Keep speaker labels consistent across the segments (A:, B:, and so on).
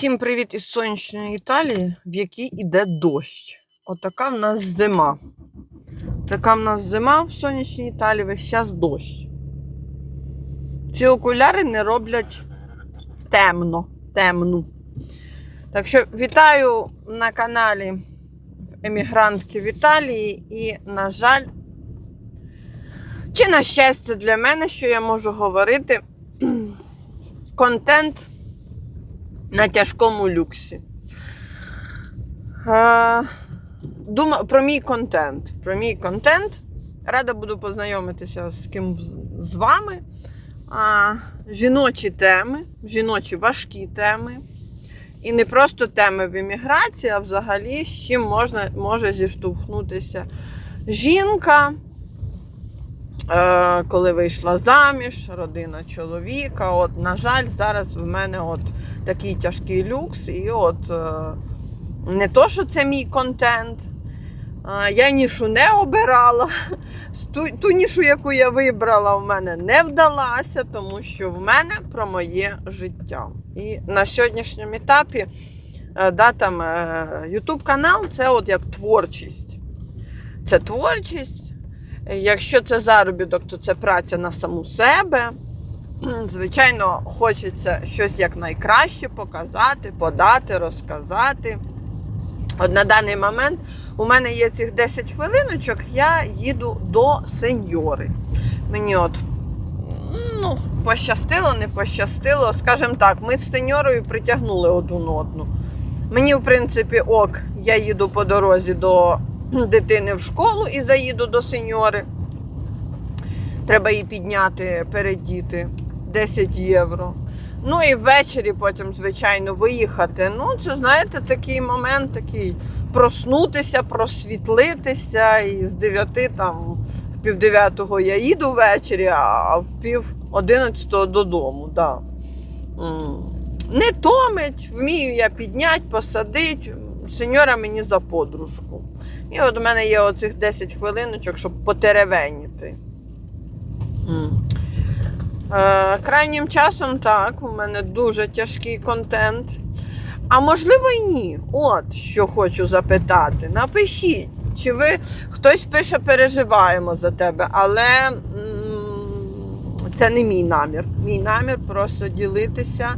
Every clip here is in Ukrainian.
A: Всім привіт із сонячної Італії, в якій іде дощ. Отака в нас зима. Така в нас зима в сонячній Італії, весь час дощ. Ці окуляри не роблять темно, темну. Так що вітаю на каналі Емігрантки в Італії і, на жаль, чи на щастя для мене, що я можу говорити, контент на тяжкому люксі. Е, Дума, про мій контент. Про мій контент. Рада буду познайомитися з ким з- вами. А, жіночі теми, жіночі важкі теми. І не просто теми в імміграції, а взагалі з чим можна, може зіштовхнутися жінка, коли вийшла заміж, родина чоловіка. От, на жаль, зараз в мене от такий тяжкий люкс, і от е, не то, що це мій контент. Я нішу не обирала. Ту, ту нішу, яку я вибрала, в мене не вдалася, тому що в мене про моє життя. І на сьогоднішньому етапі е, да, там, е, YouTube канал це от як творчість. Це творчість. Якщо це заробіток, то це праця на саму себе. Звичайно, хочеться щось якнайкраще показати, подати, розказати. От на даний момент у мене є цих 10 хвилиночок, я їду до сеньори. Мені от ну, пощастило, не пощастило. Скажімо так, ми з сеньорою притягнули одну одну. Мені, в принципі, ок, я їду по дорозі до дитини в школу і заїду до сеньори. Треба її підняти, передіти 10 євро. Ну і ввечері потім, звичайно, виїхати. Ну, це, знаєте, такий момент, такий проснутися, просвітлитися. І з 9 там в пів дев'ятого я їду ввечері, а в пів одинадцятого додому. Да. Не томить, вмію я підняти, посадити. Сеньора мені за подружку. І от у мене є оцих 10 хвилиночок, щоб потеревеніти. М. Е, крайнім часом так, у мене дуже тяжкий контент. А можливо і ні. От що хочу запитати. Напишіть, чи ви хтось пише, переживаємо за тебе, але м, це не мій намір. Мій намір просто ділитися,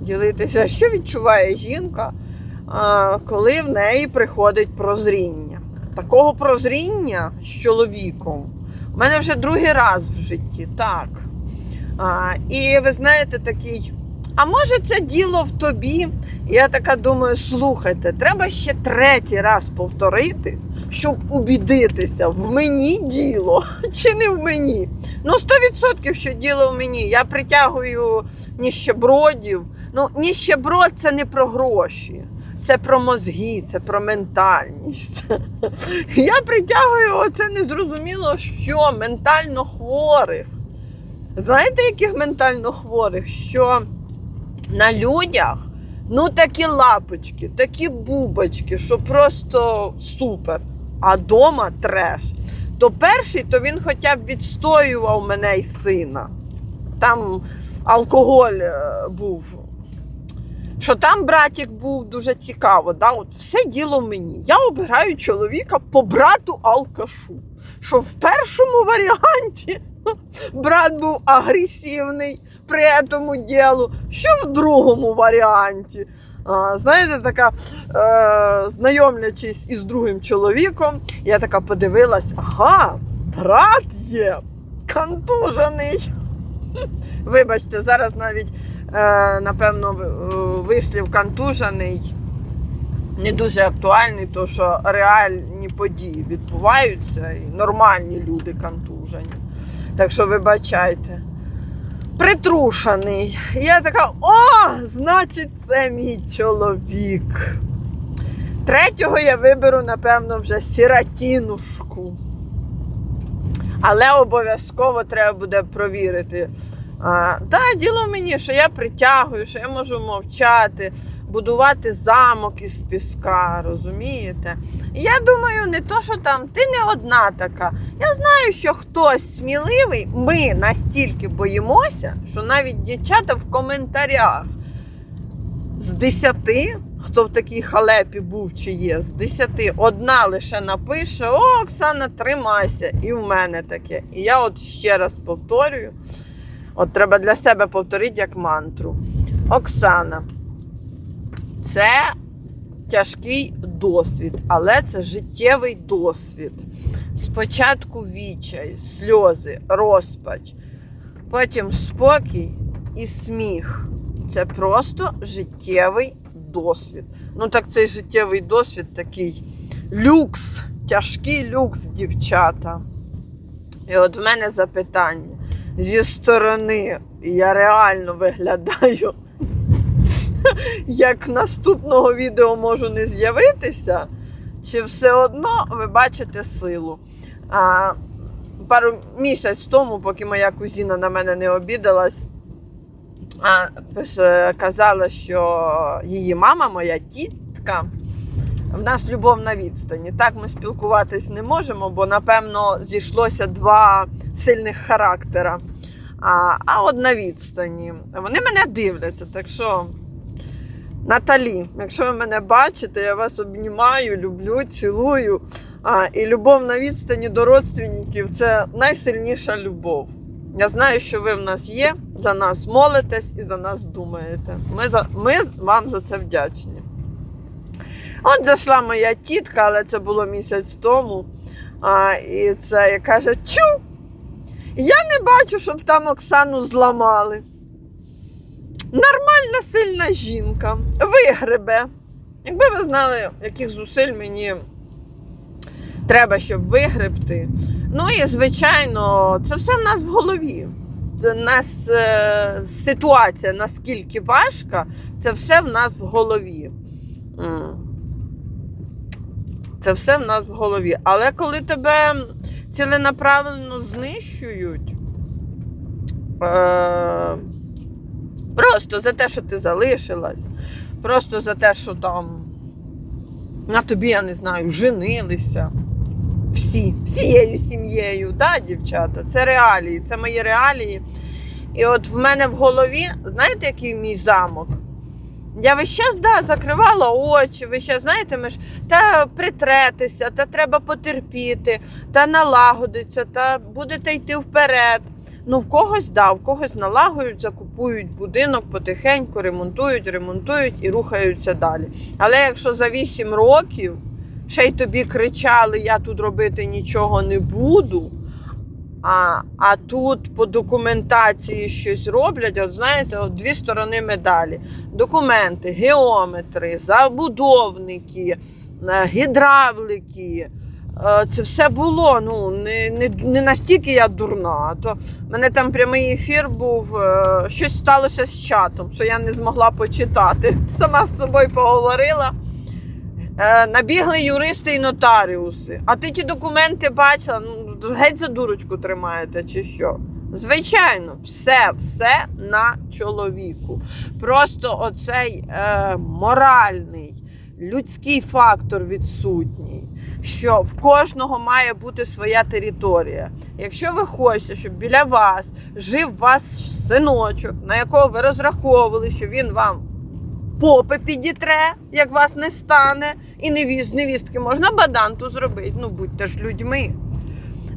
A: ділитися, що відчуває жінка, е, коли в неї приходить прозріння. Такого прозріння з чоловіком. У мене вже другий раз в житті, так. А, і ви знаєте, такий, а може це діло в тобі? Я така думаю, слухайте, треба ще третій раз повторити, щоб убідитися, в мені діло чи не в мені. Ну, 100% що діло в мені. Я притягую ніщебродів. Ну, ніщеброд це не про гроші. Це про мозги, це про ментальність. Я притягую оце незрозуміло, що ментально хворих. Знаєте, яких ментально хворих? Що на людях ну такі лапочки, такі бубочки, що просто супер. А дома треш. То перший, то він хоча б відстоював мене і сина. Там алкоголь е, був. Що там братик був дуже цікаво. Да? От все діло мені. Я обираю чоловіка по брату алкашу. Що в першому варіанті брат був агресивний при цьому ділу, що в другому варіанті. А, знаєте, така е, знайомлячись із другим чоловіком, я така подивилась: ага, брат є, контужений. Вибачте, зараз навіть, напевно, е, вислів контужений не дуже актуальний, тому що реальні події відбуваються і нормальні люди контужені. Так що вибачайте. Притрушений. Я така: о, значить, це мій чоловік. Третього я виберу, напевно, вже сіратінушку. Але обов'язково треба буде провірити. А, да, діло мені, що я притягую, що я можу мовчати, будувати замок із піска, розумієте? І я думаю, не то, що там ти не одна така. Я знаю, що хтось сміливий, ми настільки боїмося, що навіть дівчата в коментарях з десяти, хто в такій халепі був чи є, з десяти одна лише напише: О, Оксана, тримайся! І в мене таке. І я от ще раз повторюю: от треба для себе повторити як мантру. Оксана, це тяжкий досвід, але це життєвий досвід. Спочатку відчай, сльози, розпач, потім спокій і сміх. Це просто життєвий досвід. Ну так цей життєвий досвід такий люкс, тяжкий люкс, дівчата. І от в мене запитання. Зі сторони я реально виглядаю, як наступного відео можу не з'явитися, чи все одно ви бачите силу. А, пару місяць тому, поки моя кузіна на мене не обідалась, а, казала, що її мама, моя тітка, в нас любов на відстані. Так ми спілкуватись не можемо, бо напевно зійшлося два сильних характера. А, а от на відстані. Вони мене дивляться, так що. Наталі, якщо ви мене бачите, я вас обнімаю, люблю, цілую. А, і любов на відстані до родственників це найсильніша любов. Я знаю, що ви в нас є, за нас молитесь і за нас думаєте. Ми, за, ми вам за це вдячні. От зайшла моя тітка, але це було місяць тому. А, і це я каже: Чу! Я не бачу, щоб там Оксану зламали. Нормальна сильна жінка, вигребе. Якби ви знали, яких зусиль мені треба, щоб вигребти. Ну і звичайно, це все в нас в голові. Це нас е, ситуація наскільки важка, це все в нас в голові. Це все в нас в голові. Але коли тебе ціленаправленно знищують, е, просто за те, що ти залишилась, просто за те, що там на тобі, я не знаю, женилися. Всі, всією сім'єю, да, дівчата, це реалії, це мої реалії. І от в мене в голові, знаєте, який мій замок? Я весь час да, закривала очі, ви ще знаєте, ми ж та притретеся, та треба потерпіти, та налагодиться, та будете йти вперед. Ну, в когось да, в когось налагодять, закупують будинок потихеньку, ремонтують, ремонтують і рухаються далі. Але якщо за 8 років ще й тобі кричали, я тут робити нічого не буду. А, а тут по документації щось роблять. От знаєте, от дві сторони медалі: документи, геометри, забудовники, е, гідравлики. Е, Це все було. Ну не, не, не настільки я дурна. То в мене там прямий ефір був. е, Щось сталося з чатом, що я не змогла почитати. Сама з собою поговорила. Набігли юристи і нотаріуси. А ти ті документи бачила? Ну, геть за дурочку тримаєте, чи що? Звичайно, все, все на чоловіку. Просто оцей е, моральний, людський фактор відсутній. Що в кожного має бути своя територія. Якщо ви хочете, щоб біля вас жив ваш синочок, на якого ви розраховували, що він вам попи підітре, як вас не стане, і невіз, невістки можна баданту зробити. Ну будьте ж людьми.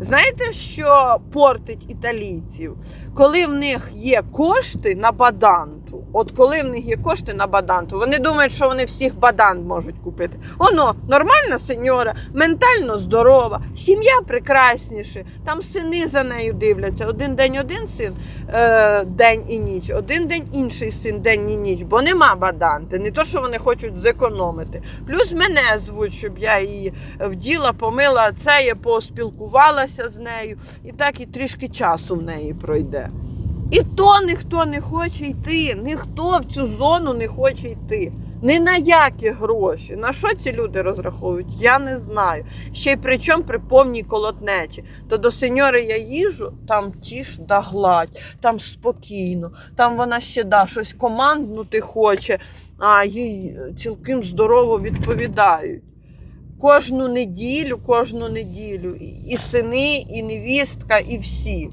A: Знаєте, що портить італійців? Коли в них є кошти на баданту, от коли в них є кошти на баданту, вони думають, що вони всіх бадант можуть купити. Оно, нормальна сеньора, ментально здорова, сім'я прекрасніше, там сини за нею дивляться. Один день один син, е, день і ніч, один день інший син, день і ніч, бо нема баданти, не то, що вони хочуть зекономити. Плюс мене звуть, щоб я її вділа, помила це, я поспілкувалася з нею, і так і трішки часу в неї пройде. І то ніхто не хоче йти, ніхто в цю зону не хоче йти. Ні на які гроші. На що ці люди розраховують? Я не знаю. Ще й при чому при повній колотнечі. То до сеньори я їжу, там тіш да гладь, там спокійно, там вона ще да, щось команднути хоче, а їй цілком здорово відповідають. Кожну неділю, кожну неділю, і сини, і невістка, і всі.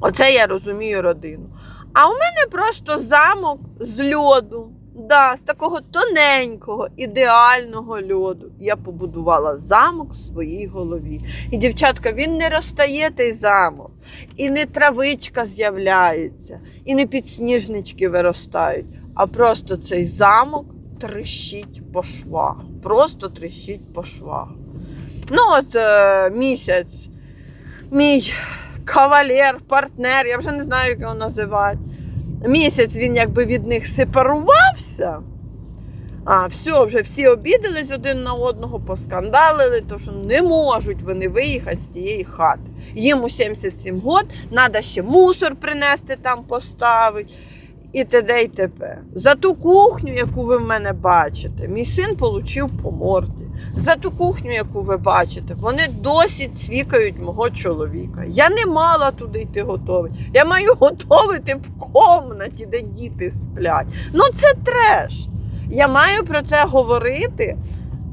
A: Оце я розумію родину. А у мене просто замок з льоду. Да, з такого тоненького, ідеального льоду я побудувала замок в своїй голові. І, дівчатка, він не розтає той замок, і не травичка з'являється, і не підсніжнички виростають, а просто цей замок трещить по швах. Просто трещить по швах. Ну, от е, місяць, мій кавалер, партнер, я вже не знаю, як його називати. Місяць він якби від них сепарувався. А, все, вже всі обідались один на одного, поскандалили, то що не можуть вони виїхати з тієї хати. Їм у 77 год, треба ще мусор принести там поставити. І т.д. і т.п. За ту кухню, яку ви в мене бачите, мій син отримав по морді. За ту кухню, яку ви бачите, вони досі цвікають мого чоловіка. Я не мала туди йти готувати. Я маю готувати в комнаті, де діти сплять. Ну це треш. Я маю про це говорити,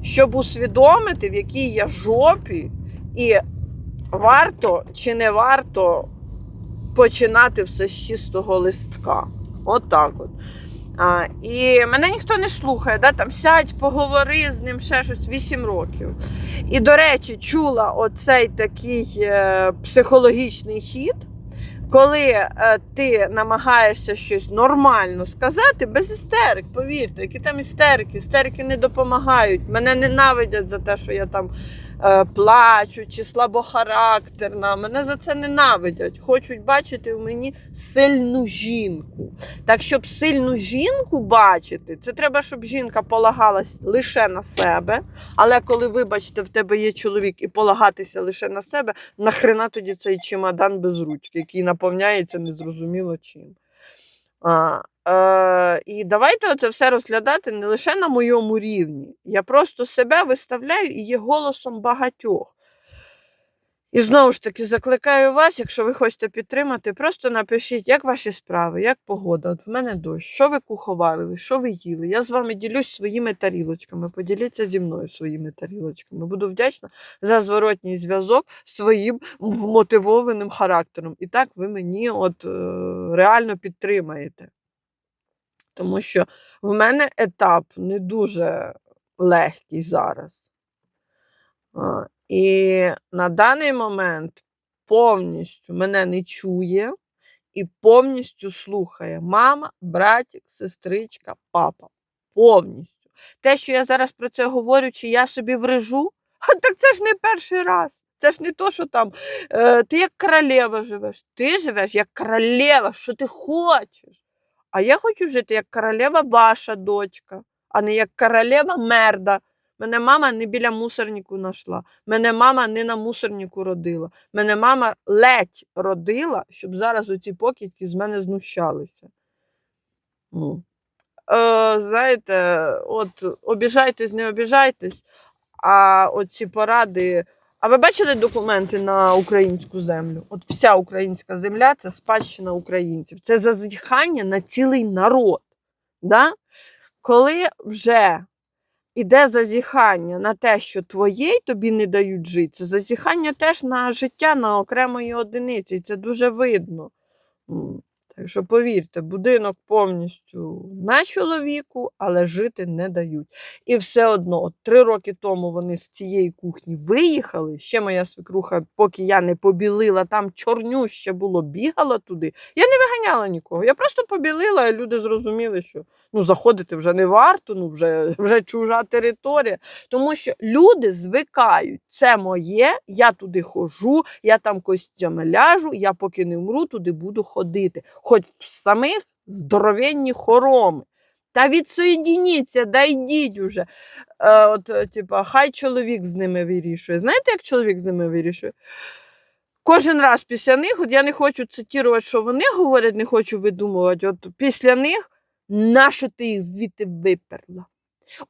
A: щоб усвідомити, в якій я жопі, і варто чи не варто починати все з чистого листка. Отак от. А, і мене ніхто не слухає, да? там сядь, поговори з ним ще щось 8 років. І, до речі, чула оцей такий е, психологічний хід, коли е, ти намагаєшся щось нормально сказати, без істерик, повірте, які там істерики, істерики не допомагають. Мене ненавидять за те, що я там плачу чи слабохарактерна. Мене за це ненавидять. Хочуть бачити в мені сильну жінку. Так, щоб сильну жінку бачити, це треба, щоб жінка полагалась лише на себе. Але коли, вибачте, в тебе є чоловік і полагатися лише на себе, нахрена тоді цей чемодан без ручки, який наповняється незрозуміло чим. А, е, і давайте оце все розглядати не лише на моєму рівні. Я просто себе виставляю і є голосом багатьох. І знову ж таки закликаю вас, якщо ви хочете підтримати, просто напишіть, як ваші справи, як погода. От в мене дощ, що ви куховарили, що ви їли. Я з вами ділюсь своїми тарілочками. Поділіться зі мною своїми тарілочками. Буду вдячна за зворотній зв'язок своїм вмотивованим характером. І так ви мені от е, реально підтримаєте. Тому що в мене етап не дуже легкий зараз. І на даний момент повністю мене не чує і повністю слухає мама, братик, сестричка, папа. Повністю. Те, що я зараз про це говорю, чи я собі врежу, так це ж не перший раз. Це ж не то, що там е, ти як королева живеш. Ти живеш як королева, що ти хочеш. А я хочу жити як королева ваша дочка, а не як королева мерда. Мене мама не біля мусорнику знайшла. Мене мама не на мусорнику родила. Мене мама ледь родила, щоб зараз оці покидьки з мене знущалися. Ну. Е, знаєте, от обіжайтесь, не обіжайтесь, а оці поради. А ви бачили документи на українську землю? От вся українська земля це спадщина українців. Це зазіхання на цілий народ. Да? Коли вже іде зазіхання на те, що твоє й тобі не дають жити, це зазіхання теж на життя на окремої одиниці, і це дуже видно. Так що повірте, будинок повністю на чоловіку, але жити не дають. І все одно, от три роки тому вони з цієї кухні виїхали. Ще моя свекруха, поки я не побілила, там чорнюще було, бігала туди. Я не виганяла нікого. Я просто побілила, і люди зрозуміли, що ну, заходити вже не варто, ну вже, вже чужа територія. Тому що люди звикають, це моє, я туди хожу, я там костями ляжу, я поки не вмру, туди буду ходити. Хоч самих здоровенні хороми. Та відсоєдініться, да йдіть уже. Е, от, е, типа, хай чоловік з ними вирішує. Знаєте, як чоловік з ними вирішує? Кожен раз після них, от я не хочу цитувати, що вони говорять, не хочу видумувати. От після них, нащо ти їх звідти виперла?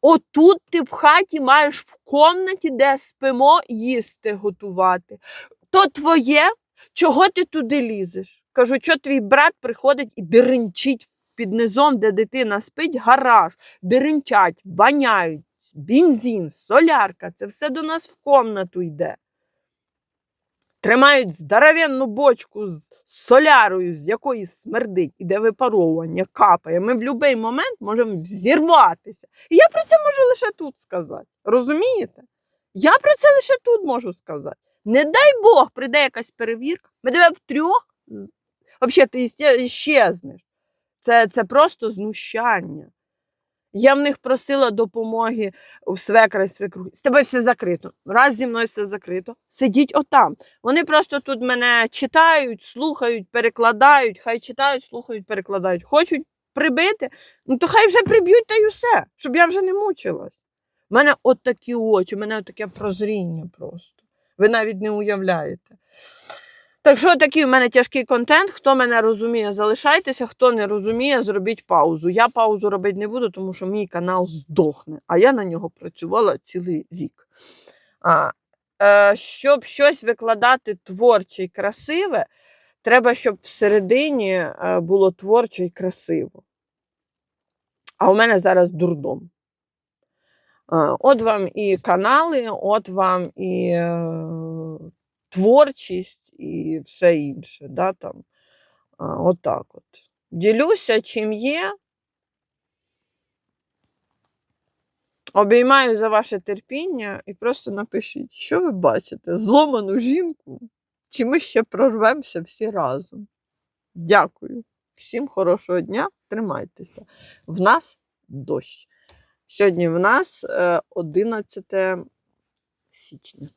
A: Отут ти в хаті маєш в комнаті, де спимо, їсти готувати. То твоє, чого ти туди лізеш? Кажу, що твій брат приходить і деренчить під низом, де дитина спить, гараж, деренчать, баняють, бензин, солярка, це все до нас в комнату йде. тримають здоровенну бочку з солярою, з якої смердить, іде випаровування, капає. Ми в будь-який момент можемо взірватися. І я про це можу лише тут сказати. Розумієте? Я про це лише тут можу сказати. Не дай Бог, прийде якась перевірка, ми тебе втрьох, з- взагалі ти щезнеш. Це, це просто знущання. Я в них просила допомоги у свекра і свекрухи. З тебе все закрито. Раз зі мною все закрито. Сидіть отам. Вони просто тут мене читають, слухають, перекладають, хай читають, слухають, перекладають. Хочуть прибити, ну то хай вже приб'ють та й усе, щоб я вже не мучилась. У мене от такі очі, у мене от таке прозріння просто. Ви навіть не уявляєте. Так що такий у мене тяжкий контент. Хто мене розуміє, залишайтеся, хто не розуміє, зробіть паузу. Я паузу робити не буду, тому що мій канал здохне, а я на нього працювала цілий рік. А, е, щоб щось викладати творче і красиве, треба, щоб всередині е, було творче і красиво. А у мене зараз дурдом. А, От вам і канали, от вам і е, творчість, і все інше. Да, там. А, Отак от. Ділюся, чим є. Обіймаю за ваше терпіння і просто напишіть, що ви бачите? Зломану жінку? Чи ми ще прорвемося всі разом? Дякую. Всім хорошого дня, тримайтеся. В нас дощ. Сьогодні в нас е, 11 січня.